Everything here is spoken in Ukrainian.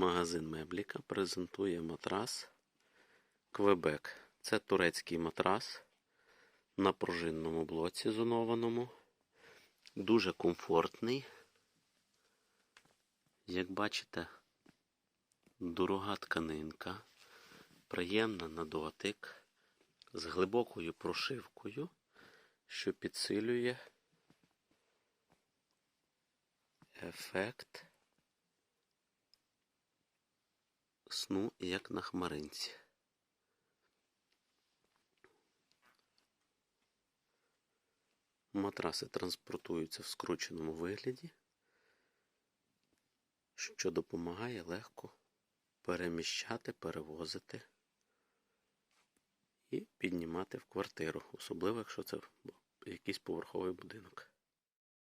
Магазин Мебліка презентує матрас Квебек. Це турецький матрас на пружинному блоці зонованому. Дуже комфортний. Як бачите, дорога тканинка, приємна на дотик, з глибокою прошивкою, що підсилює ефект сну як на хмаринці. Матраси транспортуються в скрученому вигляді, що допомагає легко переміщати, перевозити і піднімати в квартиру, особливо якщо це якийсь поверховий будинок.